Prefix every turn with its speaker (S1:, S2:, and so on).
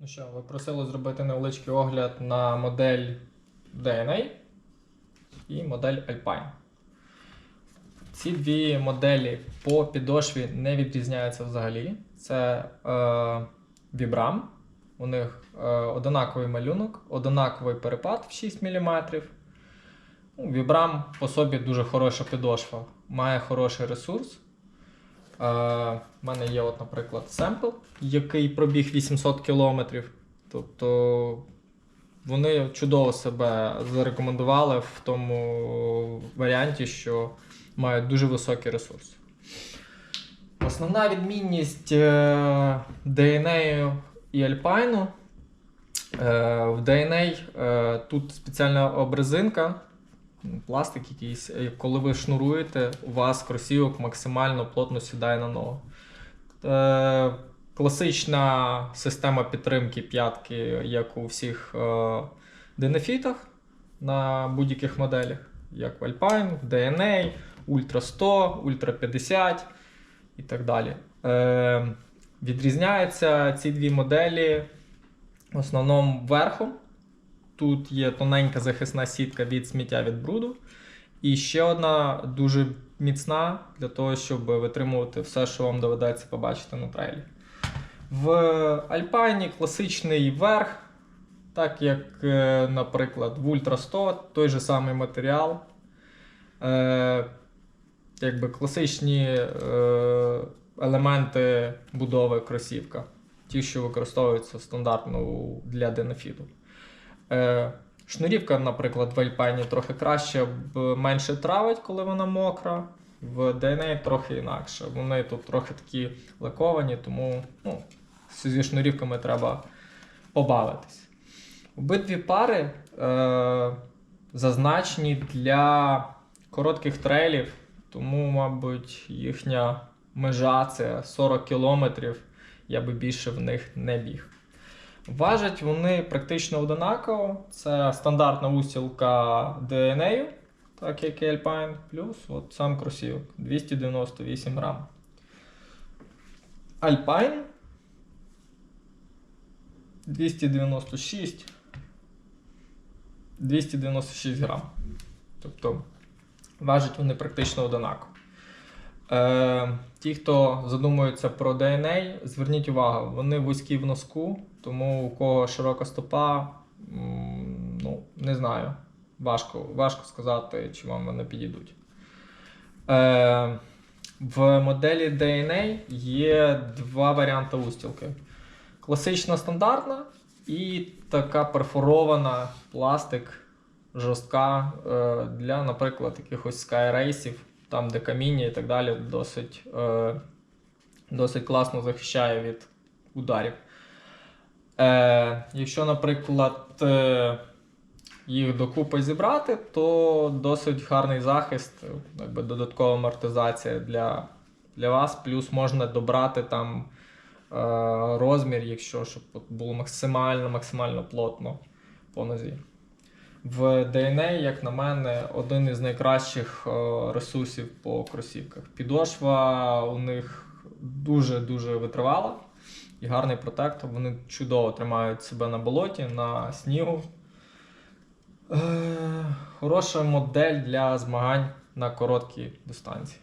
S1: Ну що, ви просили зробити невеличкий огляд на модель DNA і модель Alpine. Ці дві моделі по підошві не відрізняються взагалі. Це е, Vibram. У них е, одинаковий малюнок, одинаковий перепад в 6 мм. Ну, Vibram по собі дуже хороша підошва, має хороший ресурс. Е, У мене є, от, наприклад, семпл, який пробіг 800 км. Тобто вони чудово себе зарекомендували в тому варіанті, що мають дуже високий ресурс. Основна відмінність е, DNA і Alpine. Е, В DNA е, тут спеціальна обрезинка, пластик якийсь. Коли ви шнуруєте, у вас кросівок максимально плотно сідає на ногу. Е, Класична система підтримки п'ятки, як у всіх е, денефітах на будь-яких моделях, як в Alpine, DNA, Ultra 100, Ultra 50 і так далі. Е, відрізняються ці дві моделі в основному верхом. Тут є тоненька захисна сітка від сміття від бруду. І ще одна дуже міцна для того, щоб витримувати все, що вам доведеться побачити на трейлі. В Альпайні класичний верх, так як, е, наприклад, в Ultra 100 той же самий матеріал. Е, якби класичні е, елементи будови кросівка, ті, що використовуються стандартно для денофіту. Е, шнурівка, наприклад, в Альпайні трохи краще, менше травить, коли вона мокра. В DNA трохи інакше. Вони тут трохи такі лаковані, тому ну, зі шнурівками треба побавитись. Обидві пари е, зазначені для коротких трейлів, тому, мабуть, їхня межа це 40 кілометрів. Я би більше в них не біг. Важать вони практично одинаково. Це стандартна устілка DNA, так як і Alpine, плюс от сам кросівок 298 грам. Alpine 296 296 грам. Тобто важать вони практично одинаково. Е, ті, хто задумується про DNA, зверніть увагу, вони вузькі в носку, тому у кого широка стопа, ну, не знаю. Важко, важко сказати, чи вам вони підійдуть. Е, в моделі DNA є два варіанти устілки. Класична стандартна і така перфорована пластик жорстка е, для, наприклад, якихось скайрейсів, там, де каміння і так далі, досить, е, досить класно захищає від ударів. Е, якщо, наприклад, е, їх докупи зібрати, то досить гарний захист, якби додаткова амортизація для, для вас. Плюс можна добрати там е, розмір, якщо щоб було максимально максимально плотно по нозі. В DNA, як на мене, один із найкращих е, ресурсів по кросівках. Підошва у них дуже-дуже витривала і гарний протектор. Вони чудово тримають себе на болоті, на снігу. Е, хороша модель для змагань на короткій дистанції.